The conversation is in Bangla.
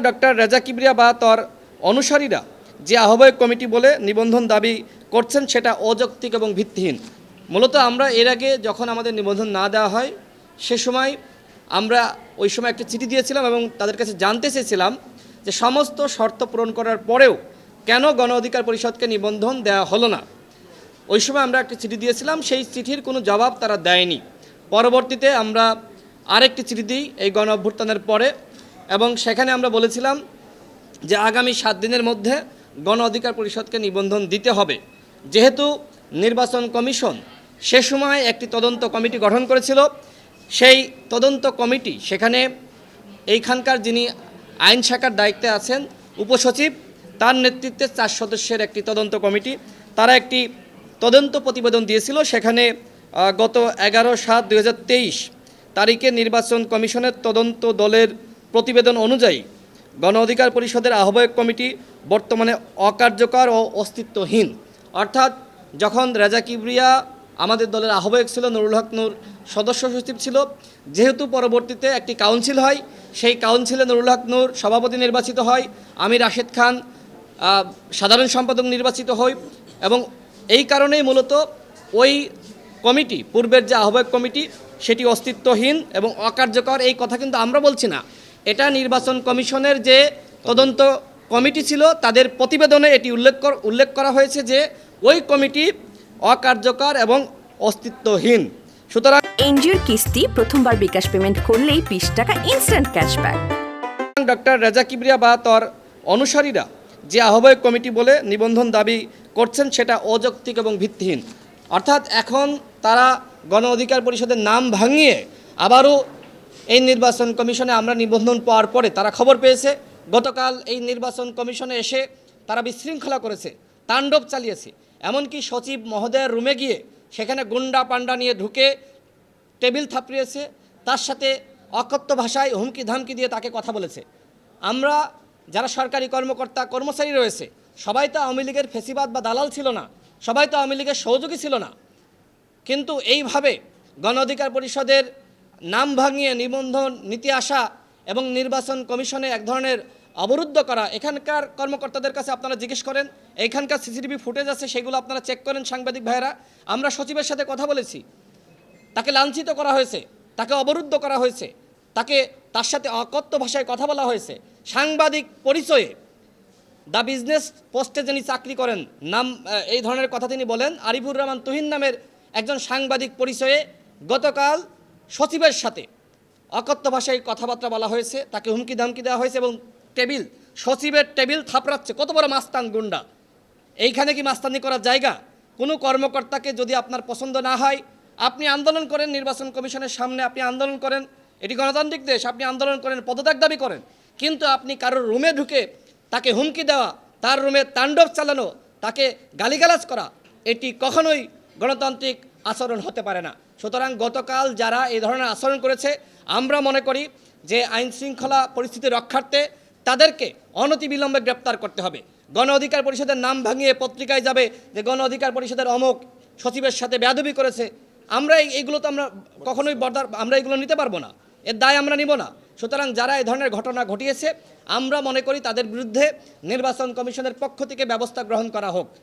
ডক্টর রেজা কিবরিয়া বা তার অনুসারীরা যে আহ্বায়ক কমিটি বলে নিবন্ধন দাবি করছেন সেটা অযৌক্তিক এবং ভিত্তিহীন। মূলত আমরা এর আগে যখন আমাদের নিবন্ধন না দেওয়া হয়, সে সময় আমরা ওই সময় একটা চিঠি দিয়েছিলাম এবং তাদের কাছে জানতে চেয়েছিলাম যে সমস্ত শর্ত পূরণ করার পরেও কেন গণ অধিকার পরিষদকে নিবন্ধন দেওয়া হলো না। ওই সময় আমরা একটা চিঠি দিয়েছিলাম, সেই চিঠির কোনো জবাব তারা দেয়নি। পরবর্তীতে আমরা আরেকটি চিঠি দিই, এই গণ অভ্যুত্থানের পরে এবং সেখানে আমরা বলেছিলাম যে আগামী সাত দিনের মধ্যে গণ অধিকার পরিষদকে নিবন্ধন দিতে হবে। যেহেতু নির্বাচন কমিশন সে সময় একটি তদন্ত কমিটি গঠন করেছিল, সেই তদন্ত কমিটি সেখানে এইখানকার যিনি আইন শাখার দায়িত্বে আছেন উপসচিব, তার নেতৃত্বে চার সদস্যের একটি তদন্ত কমিটি, তারা একটি তদন্ত প্রতিবেদন দিয়েছিল। সেখানে গত এগারো সাত দুই তারিখে নির্বাচন কমিশনের তদন্ত দলের প্রতিবেদন অনুযায়ী গণ অধিকার পরিষদের আহ্বায়ক কমিটি বর্তমানে অকার্যকর ও অস্তিত্বহীন। অর্থাৎ যখন রেজা কিবরিয়া আমাদের দলের আহ্বায়ক ছিল, নুরুল হক নূর সদস্য সচিব ছিল, যেহেতু পরবর্তীতে একটি কাউন্সিল হয়, সেই কাউন্সিলে নুরুল হক নূর সভাপতি নির্বাচিত হয়, আমি রাশেদ খান সাধারণ সম্পাদক নির্বাচিত হই এবং এই কারণেই মূলত ওই কমিটি, পূর্বের যে আহ্বায়ক কমিটি, সেটি অস্তিত্বহীন এবং অকার্যকর। এই কথা কিন্তু আমরা বলছি না। এটা নির্বাচন কমিশনের যে তদন্ত কমিটি ছিল তাদের প্রতিবেদনে এটি উল্লেখ উল্লেখ করা হয়েছে যে ওই কমিটি অকার্যকর এবং অস্তিত্বহীন। সুতরাং এনজিওর কিস্তি প্রথমবার বিকাশ পেমেন্ট করলেই বিশ টাকা instant cashback. Doctor Reza Kibria বা তার অনুসারীরা যে আহ্বায়ক কমিটি বলে নিবন্ধন দাবি করছেন সেটা অযৌক্তিক এবং ভিত্তিহীন। অর্থাৎ এখন তারা গণ অধিকার পরিষদের নাম ভাঙিয়ে আবারও এই নির্বাচন কমিশনে আমরা নিবন্ধন পাওয়ার পরে তারা খবর পেয়েছে, গতকাল এই নির্বাচন কমিশনে এসে তারা বিশৃঙ্খলা করেছে, তাণ্ডব চালিয়েছে। এমনকি সচিব মহোদয়ের রুমে গিয়ে সেখানে গুন্ডা পান্ডা নিয়ে ঢুকে টেবিল থাপড়িয়েছে, তার সাথে অকথ্য ভাষায় হুমকি ধামকি দিয়ে তাকে কথা বলেছে। আমরা যারা সরকারি কর্মকর্তা, কর্মচারী রয়েছে, সবাই তো আওয়ামী লীগের ফেসিবাদ বা দালাল ছিল না, সবাই তো আওয়ামী লীগের সহযোগী ছিল না। কিন্তু এইভাবে গণ অধিকার পরিষদের নাম ভাঙিয়ে নিবন্ধন, নীতি আসা এবং নির্বাচন কমিশনে এক ধরনের অবরুদ্ধ করা। এখানকার কর্মকর্তাদের কাছে আপনারা জিজ্ঞেস করেন এখানকার সিসিটিভি ফুটেজ আছে, সেগুলো আপনারা চেক করেন সাংবাদিক ভাইয়েরা। আমরা সচিবের সাথে কথা বলেছি। তাকে লাঞ্ছিত করা হয়েছে, তাকে অবরুদ্ধ করা হয়েছে, তাকে তার সাথে অকথ্য ভাষায় কথা বলা হয়েছে। সাংবাদিক পরিচয়ে দ্য বিজনেস পোস্টে যিনি চাকরি করেন, নাম এই ধরনের কথা তিনি বলেন। আরিফুর রহমান তুহিন নামের একজন সাংবাদিক পরিচয়ে গতকাল সচিবের সাথে অকথ্য ভাষায় কথাবার্তা বলা হয়েছে, তাকে হুমকি ধামকি দেওয়া হয়েছে এবং টেবিল, সচিবের টেবিল থাপড়াচ্ছে। কত বড় মাস্তান গুন্ডা। এইখানে কি মাস্তানি করার জায়গা? কোনো কর্মকর্তাকে যদি আপনার পছন্দ না হয়, আপনি আন্দোলন করেন, নির্বাচন কমিশনের সামনে আপনি আন্দোলন করেন, এটি গণতান্ত্রিক দেশ, আপনি আন্দোলন করেন, পদত্যাগ দাবি করেন, কিন্তু আপনি কারোর রুমে ঢুকে তাকে হুমকি দেওয়া, তার রুমে তাণ্ডব চালানো, তাকে গালিগালাজ করা, এটি কখনোই গণতান্ত্রিক আচরণ হতে পারে না। সুতরাং গতকাল যারা এই ধরনের আচরণ করেছে, আমরা মনে করি যে আইন শৃঙ্খলা পরিস্থিতি রক্ষার্থে তাদেরকে অনতিবিলম্বে গ্রেপ্তার করতে হবে। গণ অধিকার পরিষদের নাম ভাঙিয়ে পত্রিকায় যাবে যে গণ অধিকার পরিষদের অমুক সচিবের সাথে বেয়াদবি করেছে। আমরা এই- এইগুলো তো আমরা কখনোই বর্দার আমরা এগুলো নিতে পারব না। এর দায় আমরা নিব না। সুতরাং যারা এই ধরনের ঘটনা ঘটিয়েছে, আমরা মনে করি তাদের বিরুদ্ধে নির্বাচন কমিশনের পক্ষ থেকে ব্যবস্থা গ্রহণ করা হোক।